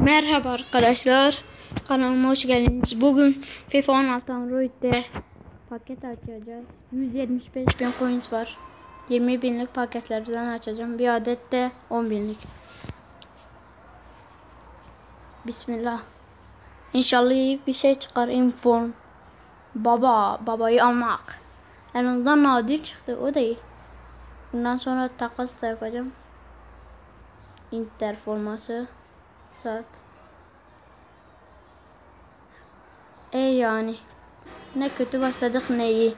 Merhaba arkadaşlar. Kanalıma hoş geldiniz. Bugün FIFA 16 Android'de paket açacağız. 175 bin coins var. 20 binlik paketlerden açacağım. Bir adet de 10 binlik. Bismillah. İnşallah iyi bir şey çıkar. Inform. Baba. Babayı almak. En azından nadir çıktı. O iyi. Bundan sonra takas da yapacağım. Inter forması. Saat. E yani. Ne kötü başladık ne iyi.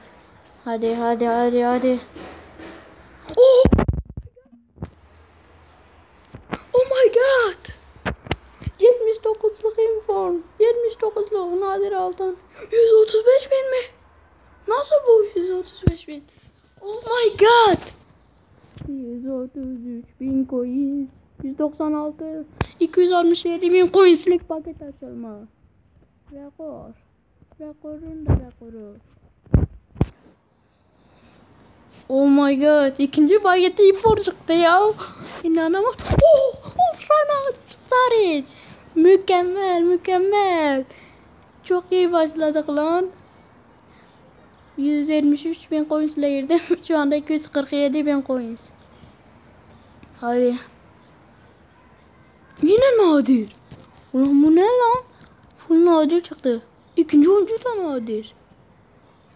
Hadi hadi hadi hadi. Oh! Oh my god. 79'luk inform. 79'luk nadir altın. 135 bin mi? Nasıl bu 135 bin? Oh my god. 133 bin coins. 196 267 bin coinslik paket açılma. Rekor. Rekorun da rekoru. Oh my god. ikinci paketi impor çıktı ya. İnanamam. Oh! Ultra Saric. Mükemmel mükemmel. Çok iyi başladık lan. 173 bin coinsle girdim. Şu anda 247 bin coins. Hadi. Yine nadir. Ulan bu ne lan? Full nadir çıktı. İkinci oyuncu da nadir.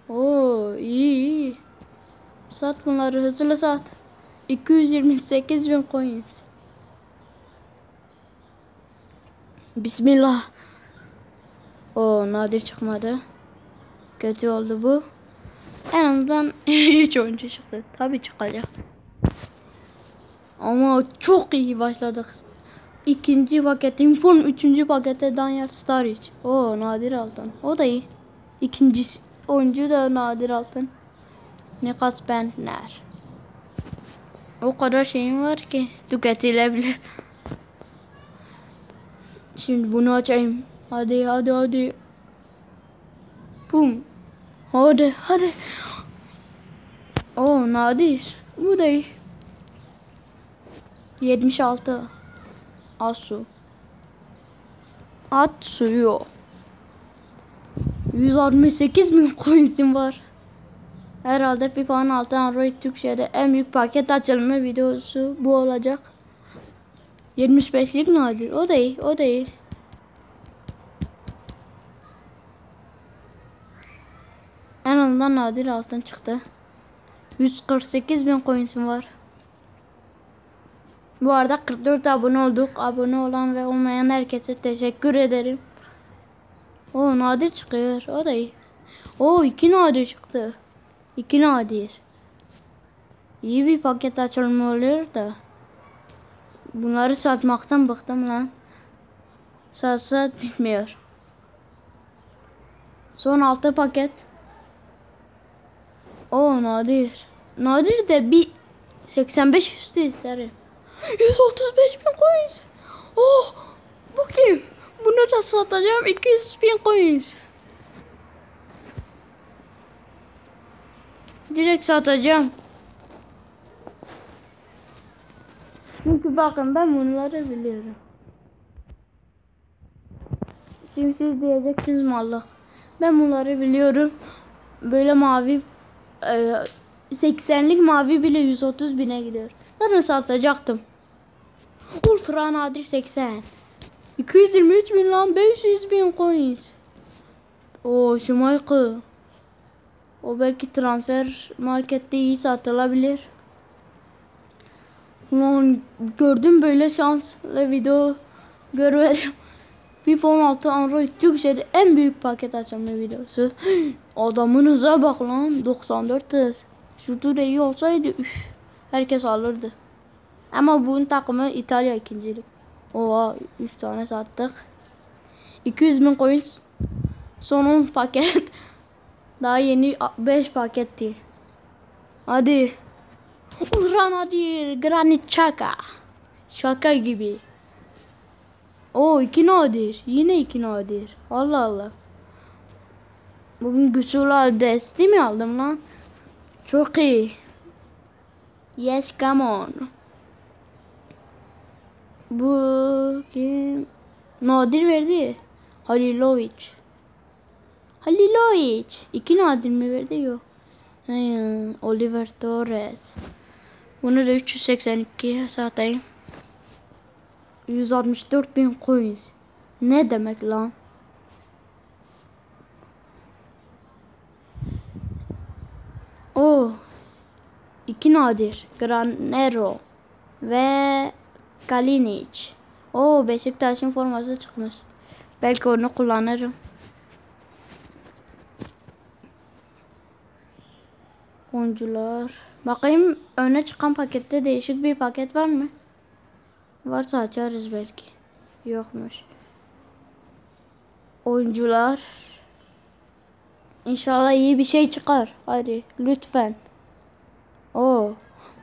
Oo iyi iyi. Sat bunları hızlı sat. 228 bin coins. Bismillah. O nadir çıkmadı. Kötü oldu bu. En azından 3 oyuncu çıktı. Tabii çıkacak. Ama çok iyi başladık. İkinci paket Inform, üçüncü pakette Daniel Sturridge. O nadir altın. O da iyi. İkinci oyuncu da nadir altın. Nikas Bentner. O kadar şeyim var ki tüketilebilir. Şimdi bunu açayım. Hadi hadi hadi. Bum. Hadi hadi. O nadir. Bu da iyi. 76 Asu At suyu 168 bin coin'im var. Herhalde FIFA 16 Android Türkçe'de en büyük paket açılma videosu bu olacak. 75'lik nadir o iyi o iyi En azından nadir altın çıktı. 148 bin coin'im var bu arada 44 abone olduk. Abone olan ve olmayan herkese teşekkür ederim. O nadir çıkıyor. O da iyi. O iki nadir çıktı. İki nadir. İyi bir paket açılma oluyor da. Bunları satmaktan bıktım lan. Sat sat bitmiyor. Son altı paket. O nadir. Nadir de bir 85 üstü isterim. 135 bin coins. Oh bu kim? Bunu da satacağım 200 bin coins. Direkt satacağım. Çünkü bakın ben bunları biliyorum. Şimdi siz diyeceksiniz mallık. Ben bunları biliyorum. Böyle mavi 80'lik mavi bile 130 bine gidiyor. Zaten satacaktım. Ultra nadir 80. 223 bin lan 500 bin coins. O şu Michael. O belki transfer markette iyi satılabilir. Ulan gördüm böyle şanslı video görmedim. FIFA 16 Android Türkçe'de en büyük paket açılma videosu. Adamın hıza bak lan 94 hız. Şu tur iyi olsaydı üf, herkes alırdı. Ama bunun takımı İtalya ikincilik. Oha 3 tane sattık. 200 bin coins. Son 10 paket. Daha yeni 5 paketti. Hadi. Uzran hadi. Granit Chaka. Şaka gibi. O iki nadir. Yine iki nadir. Allah Allah. Bugün güçlü desti mi aldım lan? Çok iyi. Yes, come on. Bu kim? Nadir verdi. Halilovic. Halilovic. İki nadir mi verdi? Yok. Hmm, Oliver Torres. Bunu da 382 satayım. 164 bin coins. Ne demek lan? O iki nadir. Granero ve Kalinic. O Beşiktaş'ın forması çıkmış. Belki onu kullanırım. Oyuncular. Bakayım öne çıkan pakette değişik bir paket var mı? Varsa açarız belki. Yokmuş. Oyuncular. İnşallah iyi bir şey çıkar. Hadi lütfen. Oo.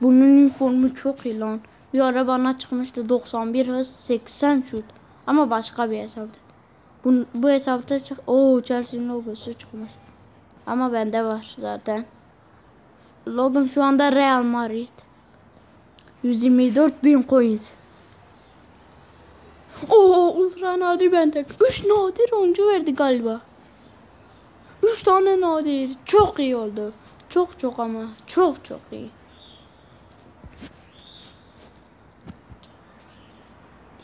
Bunun formu çok iyi lan. Bir ara bana çıkmıştı 91 hız 80 şut. Ama başka bir hesaptı. Bu, bu hesapta çık. Oo Chelsea'nin logosu çıkmış. Ama bende var zaten. Logom şu anda Real Madrid. 124 bin coins. Oo ultra nadir bende. 3 nadir oyuncu verdi galiba. 3 tane nadir. Çok iyi oldu. Çok çok ama. Çok çok iyi.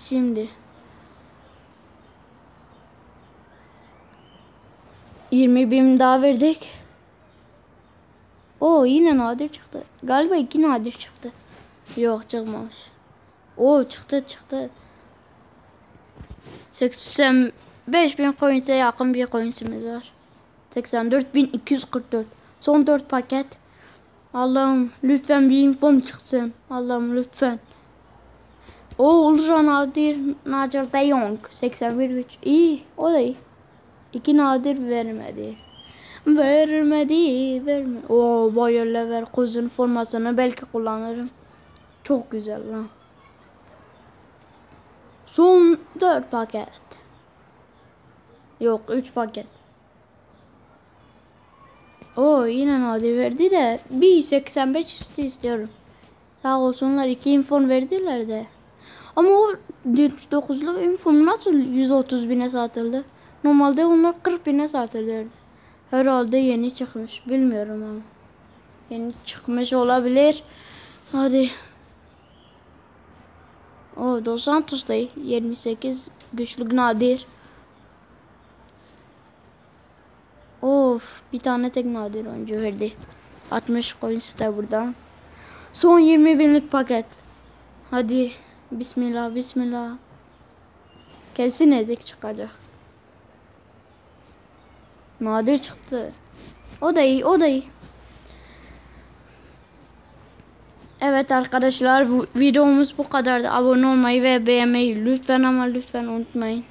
Şimdi. 20 bin daha verdik. O yine nadir çıktı. Galiba iki nadir çıktı. Yok çıkmamış. O çıktı çıktı. 85 bin coins'e yakın bir coins'imiz var. 84.244. Son 4 paket. Allah'ım lütfen bir infom çıksın. Allah'ım lütfen. O Ultra Nadir Nadir De Jong 81 güç. İyi o da iyi. İki nadir vermedi. Vermedi, vermedi. Oo Bayer Leverkusen formasını belki kullanırım. Çok güzel lan. Son 4 paket. Yok 3 paket. O yine nadir verdi de bir 85 üstü istiyorum. Sağ olsunlar iki inform verdiler de. Ama o 79'lu inform nasıl 130 bine satıldı? Normalde onlar 40 bine satılırdı. Herhalde yeni çıkmış. Bilmiyorum ama. Yeni çıkmış olabilir. Hadi. O Dos Santos da 28 güçlük nadir. Of bir tane tek nadir oyuncu verdi. 60 coins de buradan. Son 20 binlik paket. Hadi. Bismillah bismillah. Kesin ezik çıkacak. Nadir çıktı. O da iyi, o da iyi. Evet arkadaşlar bu videomuz bu kadardı. Abone olmayı ve beğenmeyi lütfen ama lütfen unutmayın.